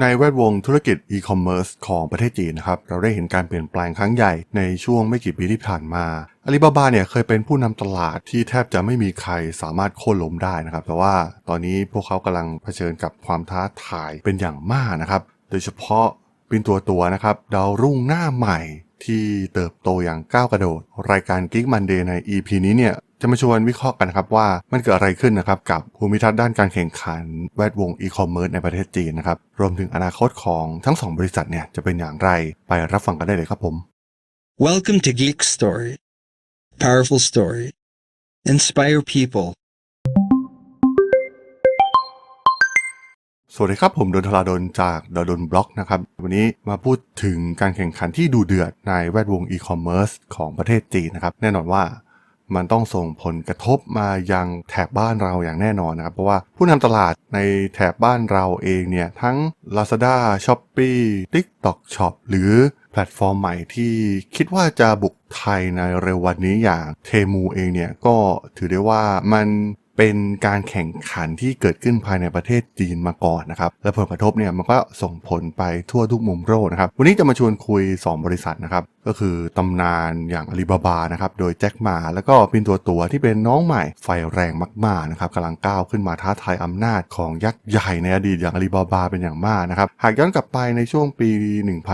ในแวดวงธุรกิจอีคอมเมิร์ซของประเทศจีนนะครับ เราได้เห็นการเปลี่ยนแปลงครั้งใหญ่ในช่วงไม่กี่ปีที่ผ่านมาอาลีบาบาเนี่ยเคยเป็นผู้นำตลาดที่แทบจะไม่มีใครสามารถโค่นล้มได้นะครับ แต่ว่าตอนนี้พวกเขากำลังเผชิญกับความท้าทายเป็นอย่างมากนะครับ โดยเฉพาะเป็นตัวตัวนะครับดาวรุ่งหน้าใหม่ที่เติบโตอย่างก้าวกระโดด รายการ Geek Monday ใน EP นี้เนี่ย จะมาชวนวิเคราะห์กันนะครับว่ามันเกิดอะไรขึ้นนะครับกับภูมิทัศน์ด้านการแข่งขันแวดวงอีคอมเมิร์ซในประเทศจีนนะครับรวมถึงอนาคตของทั้งสองบริษัทเนี่ยจะเป็นอย่างไรไปรับฟังกันได้เลยครับผม Welcome to Geek Story. Powerful story. Inspire people. สวัสดีครับผมดนทราดนจากดดนบล็อกนะครับ วันนี้มาพูดถึงการแข่งขันที่ดูเดือดในแวดวงอีคอมเมิร์ซของประเทศจีนนะครับ แน่นอนว่า มันต้องส่งผลกระทบมายังแถบบ้านเราอย่างแน่นอนนะครับ เพราะว่าผู้นำตลาดในแถบบ้านเราเองเนี่ย ทั้ง Lazada, Shopee, TikTok Shop หรือแพลตฟอร์มใหม่ที่คิดว่าจะบุกไทยในเร็ววันนี้อย่างเทมูเองเนี่ย ก็ถือได้ว่ามัน เป็นการแข่งขันที่เกิดขึ้นภายในประเทศจีนมาก่อนนะครับ และผลกระทบเนี่ยมันก็ส่งผลไปทั่วทุกมุมโลกนะครับ วันนี้จะมาชวนคุย 2 บริษัทนะครับ ก็คือตำนานอย่างอาลีบาบานะครับ โดยแจ็คมาแล้วก็เป็นตัวตัวที่เป็นน้องใหม่ไฟแรงมากๆนะครับกำลังก้าวขึ้นมาท้าทายอำนาจของยักษ์ใหญ่ในอดีตอย่างอาลีบาบาเป็นอย่างมากนะครับ หากย้อนกลับไปในช่วงปี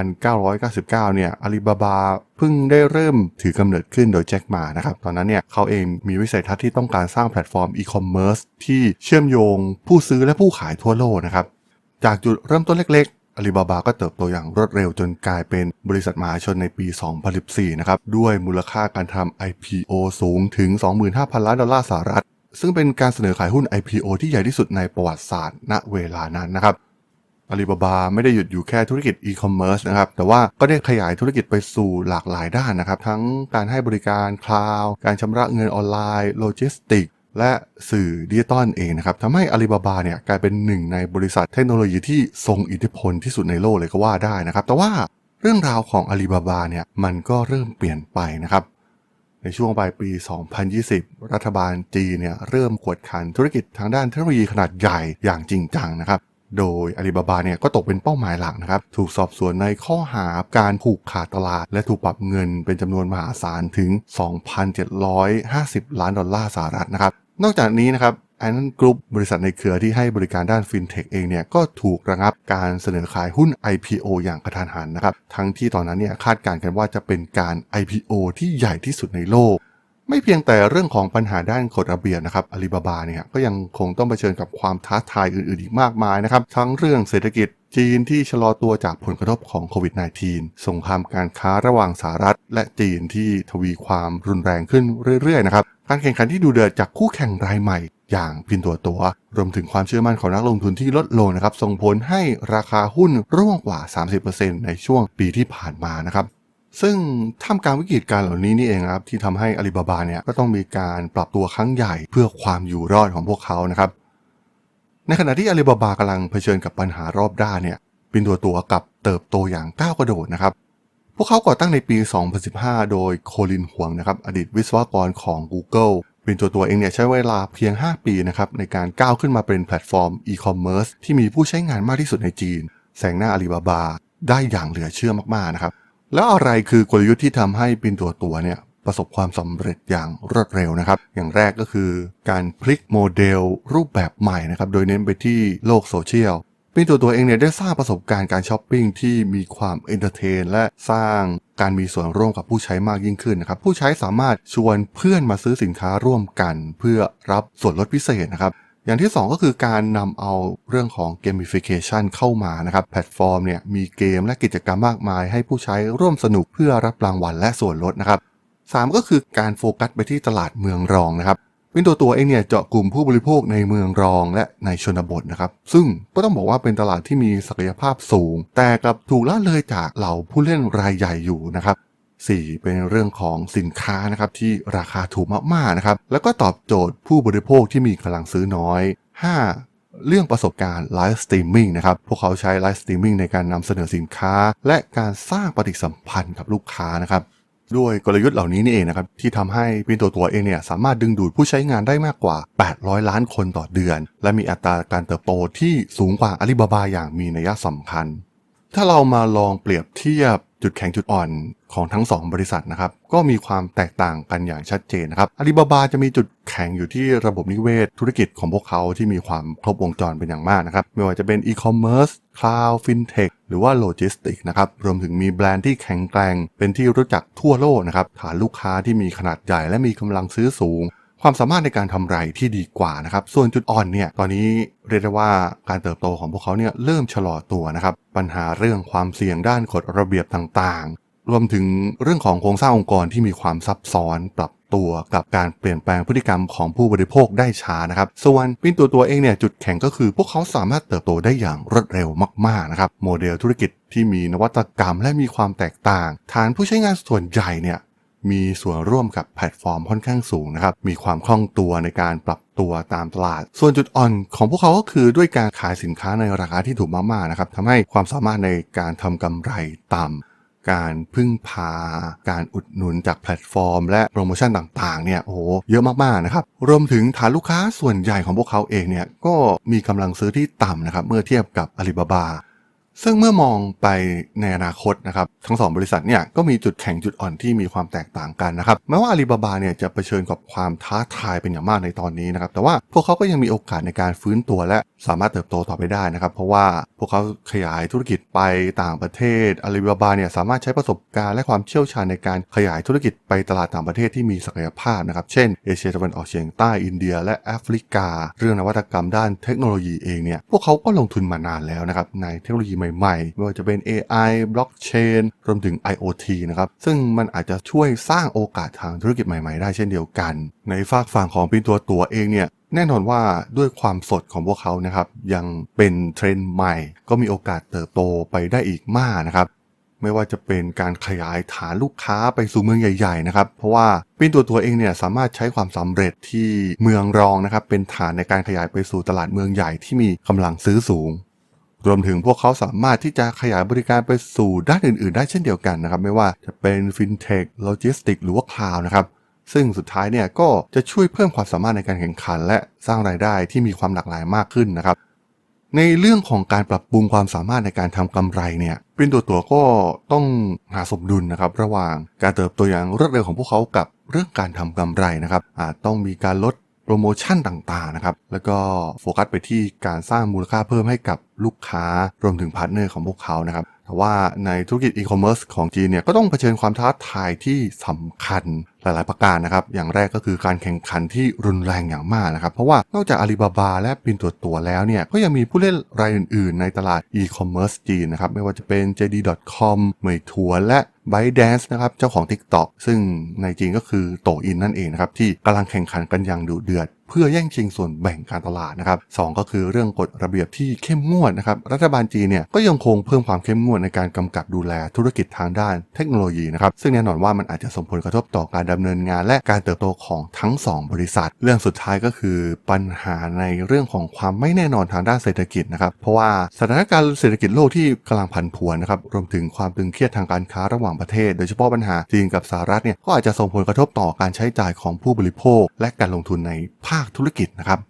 1999 เนี่ยอาลีบาบา เพิ่งได้เริ่มถือกำเนิดขึ้นโดยแจ็คมานะครับ ตอนนั้นเนี่ยเขาเองมีวิสัยทัศน์ที่ต้องการสร้างแพลตฟอร์มอีคอมเมิร์ซที่เชื่อมโยงผู้ซื้อและผู้ขายทั่วโลกนะครับ จากจุดเริ่มต้นเล็กๆอาลีบาบาก็เติบโตอย่างรวดเร็วจนกลายเป็นบริษัทมหาชนในปี 2014 นะครับ ด้วยมูลค่าการทำ IPO สูงถึง 25,000 ล้านดอลลาร์สหรัฐ ซึ่งเป็นการเสนอขายหุ้น IPO ที่ใหญ่ที่สุดในประวัติศาสตร์ณเวลานั้นนะครับ อาลีบาบาไม่ได้หยุดอยู่แค่ธุรกิจอีคอมเมิร์ซนะครับ แต่ว่าก็ได้ขยายธุรกิจไปสู่หลากหลายด้านนะครับ ทั้งการให้บริการคลาวด์การชำระเงินออนไลน์โลจิสติกและสื่อดิจิตอลเองนะครับทำให้อาลีบาบาเนี่ยกลายเป็นหนึ่งในบริษัทเทคโนโลยีที่ทรงอิทธิพลที่สุดในโลกเลยก็ว่าได้นะครับ แต่ว่าเรื่องราวของอาลีบาบาเนี่ยมันก็เริ่มเปลี่ยนไปนะครับในช่วงปลายปี 2020 รัฐบาลจีนเนี่ยเริ่มกวดขันธุรกิจทางด้านเทคโนโลยีขนาดใหญ่อย่างจริงจังนะครับ โดยอาลีบาบาเนี่ยก็ตกเป็นเป้าหมายหลักนะครับ ถูกสอบสวนในข้อหาการผูกขาดตลาด และถูกปรับเงินเป็นจำนวนมหาศาลถึง 2,750 ล้านดอลลาร์สหรัฐนะครับ นอกจากนี้นะครับไอนันกรุ๊ปบริษัทในเครือที่ให้บริการด้านฟินเทคเองเนี่ยก็ถูกระงับการเสนอขายหุ้น IPO อย่างกระทันหันนะครับ ทั้งที่ตอนนั้นเนี่ยคาดการณ์กันว่าจะเป็นการ IPO ที่ใหญ่ที่สุดในโลก ไม่เพียงแต่เรื่องของปัญหาด้านกฎระเบียบนะครับอาลีบาบาเนี่ยก็ยังคงต้องเผชิญกับความท้าทายอื่นๆอีกมากมายนะครับ ทั้งเรื่องเศรษฐกิจจีนที่ชะลอตัวจากผลกระทบของโควิด -19 สงครามการค้าระหว่างสหรัฐ และจีนที่ทวีความรุนแรงขึ้นเรื่อยๆนะครับการแข่งขันที่ดูเดือดจากคู่แข่งรายใหม่ อย่างพินตัวตัว รวมถึงความเชื่อมั่นของนักลงทุนที่ลดลงนะครับส่งผลให้ราคาหุ้นร่วงกว่า 30%ในช่วงปีที่ผ่านมานะครับ ซึ่งท่ามกลางวิกฤตการณ์เหล่านี้นี่เองครับที่ทำให้อาลีบาบาเนี่ยก็ต้องมีการปรับตัวครั้งใหญ่เพื่อความอยู่รอดของพวกเขานะครับ ในขณะที่อาลีบาบากำลังเผชิญกับปัญหารอบด้านเนี่ยปินตัวตัวกับเติบโตอย่างก้าวกระโดดนะครับ พวกเขาก่อตั้งในปี 2015 โดยโคลินหวงนะครับอดีตวิศวกรของ Google เป็นตัวตัวเองเนี่ยใช้เวลาเพียง 5 ปีนะครับในการก้าวขึ้นมาเป็นแพลตฟอร์มอีคอมเมิร์ซที่มีผู้ใช้งานมากที่สุดในจีน แซงหน้าอาลีบาบาได้อย่างเหลือเชื่อมากๆนะครับ แล้วอะไรคือกลยุทธ์ที่ทำให้ปินตัวตัวเนี่ยประสบความสำเร็จอย่างรวดเร็วนะครับ อย่างแรกก็คือการพลิกโมเดลรูปแบบใหม่นะครับ โดยเน้นไปที่โลกโซเชียลปินตัวตัวเองเนี่ยได้สร้างประสบการณ์การช้อปปิ้งที่มีความเอนเตอร์เทนและสร้างการมีส่วนร่วมกับผู้ใช้มากยิ่งขึ้นนะครับ ผู้ใช้สามารถชวนเพื่อนมาซื้อสินค้าร่วมกัน เพื่อรับส่วนลดพิเศษนะครับ อย่างที่ 2 ก็คือการนำเอาเรื่องของ gamification เข้ามานะครับ แพลตฟอร์มเนี่ยมีเกมและกิจกรรมมากมาย ให้ผู้ใช้ร่วมสนุกเพื่อรับรางวัลและส่วนลดนะครับ3ก็คือการโฟกัสไปที่ตลาดเมืองรองนะครับวินตัวตัวเองเนี่ยเจาะกลุ่มผู้บริโภคในเมืองรองและในชนบทนะครับ ซึ่งก็ต้องบอกว่าเป็นตลาดที่มีศักยภาพสูง แต่กลับถูกละเลยจากเหล่าผู้เล่นรายใหญ่อยู่นะครับ 4 เป็นเรื่องของสินค้านะครับที่ราคาถูกมากๆนะครับ แล้วก็ตอบโจทย์ผู้บริโภคที่มีกำลังซื้อน้อย 5 เรื่องประสบการณ์ไลฟ์สตรีมมิ่งนะครับ พวกเขาใช้ไลฟ์สตรีมมิ่งในการนำเสนอสินค้า และการสร้างปฏิสัมพันธ์กับลูกค้านะครับด้วยกลยุทธ์เหล่านี้นี่เองนะครับที่ทำให้ปินตัวตัวเองเนี่ยสามารถดึงดูดผู้ใช้งานได้มากกว่า 800 ล้านคนต่อเดือน และมีอัตราการเติบโตที่สูงกว่าอาลีบาบาอย่างมีนัยสำคัญ ถ้าเรามาลองเปรียบเทียบ จุดแข็งจุดอ่อนของทั้ง 2 บริษัทนะครับ ก็มีความแตกต่างกันอย่างชัดเจนนะครับอาลีบาบาจะมีจุดแข็งอยู่ที่ระบบนิเวศ ธุรกิจของพวกเขาที่มีความครบวงจรเป็นอย่างมากนะครับ ไม่ว่าจะเป็นอีคอมเมิร์ซคลาวด์ฟินเทคหรือว่าโลจิสติกนะครับ รวมถึงมีแบรนด์ที่แข็งแกร่ง เป็นที่รู้จักทั่วโลกนะครับ ฐานลูกค้าที่มีขนาดใหญ่และมีกำลังซื้อสูง ความสามารถในการทำไรที่ดีกว่านะครับ ส่วนจุดอ่อนเนี่ยตอนนี้เรียกได้ว่าการเติบโตของพวกเขาเนี่ยเริ่มชะลอตัวนะครับ ปัญหาเรื่องความเสี่ยงด้านกฎระเบียบต่างๆ รวมถึงเรื่องของโครงสร้างองค์กรที่มีความซับซ้อนปรับตัวกับการเปลี่ยนแปลงพฤติกรรมของผู้บริโภคได้ช้านะครับ ส่วนปิ้นตัวตัวเองเนี่ยจุดแข็งก็คือ พวกเขาสามารถเติบโตได้อย่างรวดเร็วมากๆนะครับ โมเดลธุรกิจที่มีนวัตกรรมและมีความแตกต่าง ฐานผู้ใช้งานส่วนใหญ่เนี่ย มีส่วนร่วมกับแพลตฟอร์มค่อนข้างสูงนะครับ มีความคล่องตัวในการปรับตัวตามตลาด ส่วนจุดอ่อนของพวกเขาก็คือด้วยการขายสินค้าในราคาที่ถูกมากๆนะครับทำให้ความสามารถในการทำกำไรต่ำการพึ่งพา การอุดหนุนจากแพลตฟอร์ม และโปรโมชั่นต่างๆ เนี่ยโอ้โหเยอะมากๆนะครับ รวมถึงฐานลูกค้าส่วนใหญ่ของพวกเขาเองเนี่ยก็มีกำลังซื้อที่ต่ำนะครับ เมื่อเทียบกับอาลีบาบา ซึ่งเมื่อมองไปในอนาคตนะครับทั้งสองบริษัทเนี่ยก็มีจุดแข็งจุดอ่อนที่มีความแตกต่างกันนะครับแม้ว่าอาลีบาบาเนี่ยจะเผชิญกับความท้าทายเป็นอย่างมากในตอนนี้นะครับ แต่ว่าพวกเขาก็ยังมีโอกาสในการฟื้นตัวและสามารถเติบโตต่อไปได้นะครับ เพราะว่าพวกเขาขยายธุรกิจไปต่างประเทศอาลีบาบาเนี่ยสามารถใช้ประสบการณ์และความเชี่ยวชาญในการขยายธุรกิจไปตลาดต่างประเทศที่มีศักยภาพนะครับ เช่นเอเชียตะวันออกเฉียงใต้อินเดีย และแอฟริกา เรื่องนวัตกรรมด้านเทคโนโลยีเองเนี่ยพวกเขาก็ลงทุนมานานแล้วนะครับในเทคโนโลยีใหม่ๆ ไม่ว่าจะเป็น AI บล็อกเชนรวมถึง IoT นะครับ ซึ่งมันอาจจะช่วยสร้างโอกาสทางธุรกิจใหม่ๆ ได้เช่นเดียวกัน ในฝากฝั่งของปินตัวตัวเองเนี่ยแน่นอนว่าด้วยความสดของพวกเขานะครับ ยังเป็นเทรนด์ใหม่ ก็มีโอกาสเติบโตไปได้อีกมากนะครับไม่ว่าจะเป็นการขยายฐานลูกค้าไปสู่เมืองใหญ่ ๆ นะครับ เพราะว่าปิ้นตัวตัวเองเนี่ยสามารถใช้ความสำเร็จที่เมืองรองนะครับ เป็นฐานในการขยายไปสู่ตลาดเมืองใหญ่ที่มีกำลังซื้อสูง รวมถึงพวกเขาสามารถที่จะขยายบริการไปสู่ด้านอื่น ๆ ได้เช่นเดียวกันนะครับ ไม่ว่าจะเป็นฟินเทคโลจิสติกหรือว่าคลาวนะครับซึ่งสุดท้ายเนี่ยก็จะช่วยเพิ่มความสามารถในการแข่งขัน และสร้างรายได้ที่มีความหลากหลายมากขึ้นนะครับ ในเรื่องของการปรับปรุงความสามารถในการทำกำไรเนี่ยปรินตัวตัวก็ต้องหาสมดุลนะครับ ระหว่างการเติบโตอย่างรวดเร็วของพวกเขากับเรื่องการทำกำไรนะครับอาจต้องมีการลด โปรโมชั่นต่างๆนะครับ แล้วก็โฟกัสไปที่การสร้างมูลค่าเพิ่มให้กับลูกค้ารวมถึงพาร์ทเนอร์ของพวกเขานะครับ แต่ว่าในธุรกิจอีคอมเมิร์ซของจีนเนี่ยก็ต้องเผชิญความท้าทายที่สำคัญหลาย ๆ ประการนะครับ อย่างแรกก็คือการแข่งขันที่รุนแรงอย่างมากนะครับ เพราะว่านอกจากอาลีบาบาและปินตัวตัวแล้วเนี่ย ก็ยังมีผู้เล่นรายอื่น ๆ ในตลาดอีคอมเมิร์ซจีนนะครับ ไม่ว่าจะเป็น JD.com เหมยถัวและ b y d a n c e นะครับ เจ้าของ TikTok ซึ่งในจีนก็คือโตอินนั่นเองนะครับ ที่กำลังแข่งขันกันอย่างดุเดือด เพื่อแย่งชิงส่วนแบ่งการตลาดนะครับสองก็คือเรื่องกฎระเบียบที่เข้มงวดนะครับรัฐบาลจีนเนี่ยก็ยังคงเพิ่มความเข้มงวดในการกำกับดูแลธุรกิจทางด้านเทคโนโลยีนะครับซึ่งแน่นอนว่ามันอาจจะส่งผลกระทบต่อการดำเนินงาน และการเติบโตของทั้ง 2 บริษัท เรื่องสุดท้ายก็คือปัญหาในเรื่องของความไม่แน่นอนทางด้านเศรษฐกิจนะครับเพราะว่าสถานการณ์เศรษฐกิจโลกที่กำลังผันผวนนะครับรวมถึงความตึงเครียดทางการค้าระหว่างประเทศ โดยเฉพาะปัญหาจีนกับสหรัฐเนี่ยก็อาจจะส่งผลกระทบต่อการใช้จ่ายของผู้บริโภค และการลงทุนในภาคธุรกิจนะครับ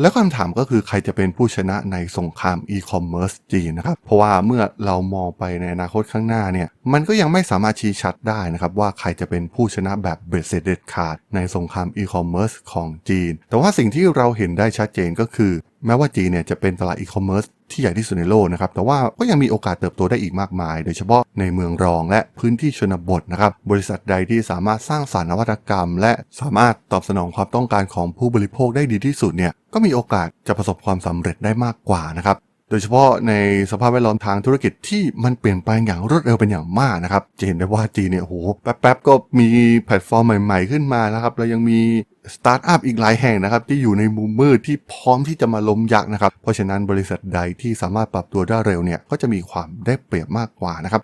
และคำถามก็คือใครจะเป็นผู้ชนะในสงครามอีคอมเมิร์ซจีนนะครับ เพราะว่าเมื่อเรามองไปในอนาคตข้างหน้าเนี่ย มันก็ยังไม่สามารถชี้ชัดได้นะครับว่าใครจะเป็นผู้ชนะแบบเบสเด็ดขาดในสงครามอีคอมเมิร์ซของจีน แต่ว่าสิ่งที่เราเห็นได้ชัดเจนก็คือ แม้ว่าจีนเนี่ยจะเป็นตลาดอีคอมเมิร์ซที่ใหญ่ที่สุดในโลกนะครับ แต่ว่าก็ยังมีโอกาสเติบโตได้อีกมากมาย โดยเฉพาะในเมืองรองและพื้นที่ชนบทนะครับ บริษัทใดที่สามารถสร้างสารรค์นวัตกรรม และสามารถตอบสนองความต้องการของผู้บริโภคได้ดีที่สุดเนี่ย ก็มีโอกาสจะประสบความสำเร็จได้มากกว่านะครับ โดยเฉพาะในสภาพแวดล้อมทางธุรกิจที่มันเปลี่ยนแปอย่างรวดเร็วเป็นอย่างมากนะครับ จะเห็นได้ว่าจีนเนี่ยโหแป๊บๆก็มีแพลตฟอร์มใหม่ ๆขึ้นมานะครับ แล้วยังมีสตาร์ทอัพอีกหลายแห่งนะครับ ที่อยู่ในมุมมืดที่พร้อมที่จะมาล้มยักษ์นะครับ เพราะฉะนั้นบริษัทใดที่สามารถปรับตัวได้เร็วเนี่ยก็จะมีความได้เปรียบมากกว่านะครับ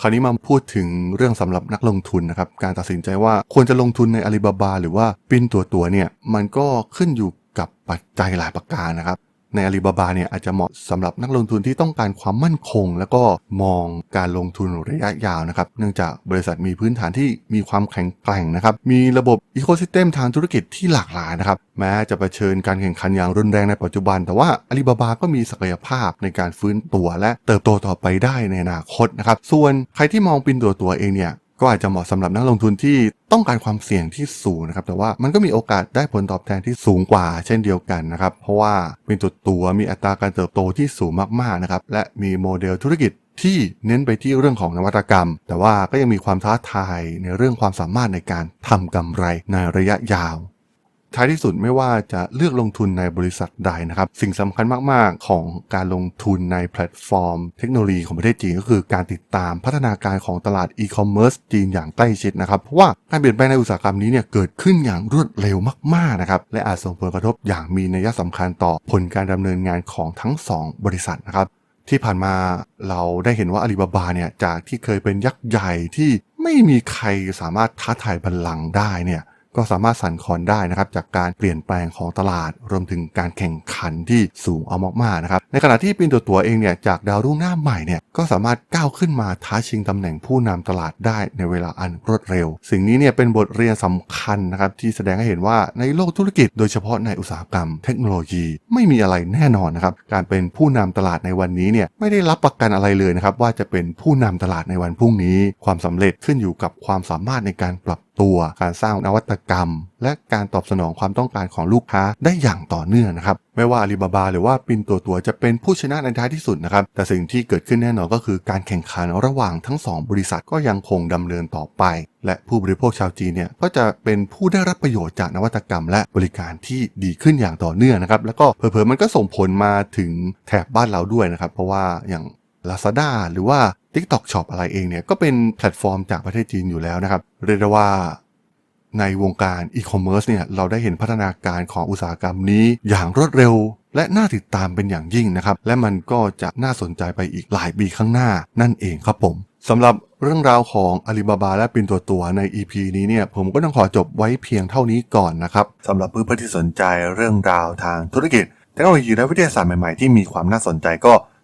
คราวนี้มาพูดถึงเรื่องสำหรับนักลงทุนนะครับ การตัดสินใจว่าควรจะลงทุนในอาลีบาบาหรือว่าปิ้นตัวตัวเนี่ยมันก็ขึ้นอยู่กับปัจจัยหลายประการนะครับ ในอาลีบาบาเนี่ยอาจจะเหมาะสำหรับนักลงทุนที่ต้องการความมั่นคง แล้วก็มองการลงทุนระยะยาวนะครับ เนื่องจากบริษัทมีพื้นฐานที่มีความแข็งแกร่งนะครับ มีระบบอีโคซิสเต็มทางธุรกิจที่หลากหลายนะครับ แม้จะเผชิญการแข่งขันอย่างรุนแรงในปัจจุบัน แต่ว่าอาลีบาบาก็มีศักยภาพในการฟื้นตัวและเติบโตต่อไปได้ในอนาคตนะครับ ส่วนใครที่มองปินตัวตัวเองเนี่ย ก็อาจจะเหมาะสำหรับนักลงทุนที่ต้องการความเสี่ยงที่สูงนะครับแต่ว่ามันก็มีโอกาสได้ผลตอบแทนที่สูงกว่า เช่นเดียวกันนะครับ เพราะว่าเป็นตัวตัวมีอัตราการเติบโตที่สูงมากๆนะครับและมีโมเดลธุรกิจที่เน้นไปที่เรื่องของนวัตกรรม แต่ว่าก็ยังมีความท้าทายในเรื่องความสามารถในการทำกำไรในระยะยาว ท้ายที่สุดไม่ว่าจะเลือกลงทุนในบริษัทใดนะครับ สิ่งสำคัญมาก ๆ ของการลงทุนในแพลตฟอร์ม เทคโนโลยีของประเทศจีนก็คือการติดตามพัฒนาการของตลาดอีคอมเมิร์ซจีนอย่างใกล้ชิดนะครับเพราะว่าการเปลี่ยนแปลงในอุตสาหกรรมนี้เนี่ยเกิดขึ้นอย่างรวดเร็วมาก ๆ นะครับ และอาจส่งผลกระทบอย่างมีนัยสำคัญต่อผลการดำเนินงานของทั้ง 2 บริษัทนะครับที่ผ่านมาเราได้เห็นว่าอาลีบาบาเนี่ยจากที่เคยเป็นยักษ์ใหญ่ที่ไม่มีใครสามารถท้าทายบัลลังก์ได้เนี่ย ก็สามารถสั่นคลอนได้นะครับจากการเปลี่ยนแปลงของตลาด รวมถึงการแข่งขันที่สูงเอามากๆนะครับในขณะที่ปินตัวตัวเองเนี่ยจากดาวรุ่งหน้าใหม่เนี่ยก็สามารถก้าวขึ้นมาท้าชิงตำแหน่งผู้นำตลาดได้ในเวลาอันรวดเร็ว สิ่งนี้เนี่ยเป็นบทเรียนสำคัญนะครับที่แสดงให้เห็นว่าในโลกธุรกิจ โดยเฉพาะในอุตสาหกรรม เทคโนโลยีไม่มีอะไรแน่นอนนะครับการเป็นผู้นำตลาดในวันนี้เนี่ยไม่ได้รับประกันอะไรเลยนะครับว่าจะเป็นผู้นำตลาดในวันพรุ่งนี้ ความสำเร็จขึ้นอยู่กับความสามารถในการปรับ ตัว การสร้างนวัตกรรม และการตอบสนองความต้องการของลูกค้าได้อย่างต่อเนื่องนะครับไม่ว่าอาลีบาบาหรือว่าปินตัวตัวจะเป็นผู้ชนะในท้ายที่สุดนะครับแต่สิ่งที่เกิดขึ้นแน่นอนก็คือการแข่งขันระหว่างทั้ง 2 บริษัทก็ยังคงดำเนินต่อไป และผู้บริโภคชาวจีนเนี่ยก็จะเป็นผู้ได้รับประโยชน์จากนวัตกรรม และบริการที่ดีขึ้นอย่างต่อเนื่องนะครับแล้วก็เผลอๆมันก็ส่งผลมาถึงแถบบ้านเราด้วยนะครับเพราะว่าอย่าง Lazada หรือว่า TikTok Shop อะไรเองเนี่ยก็เป็นแพลตฟอร์มจากประเทศจีนอยู่แล้วนะครับ เรียกได้ว่าในวงการอีคอมเมิร์ซเนี่ยเราได้เห็นพัฒนาการของอุตสาหกรรมนี้อย่างรวดเร็ว และน่าติดตามเป็นอย่างยิ่งนะครับ และมันก็จะน่าสนใจไปอีกหลายปีข้างหน้านั่นเองครับผมสำหรับเรื่องราวของอาลีบาบาและปินตัวตัวใน EP นี้เนี่ยผมก็ต้องขอจบไว้เพียงเท่านี้ก่อนนะครับสำหรับเพื่อนๆที่สนใจเรื่องราวทางธุรกิจเทคโนโลยีและวิทยาศาสตร์ใหม่ๆที่มีความน่าสนใจก็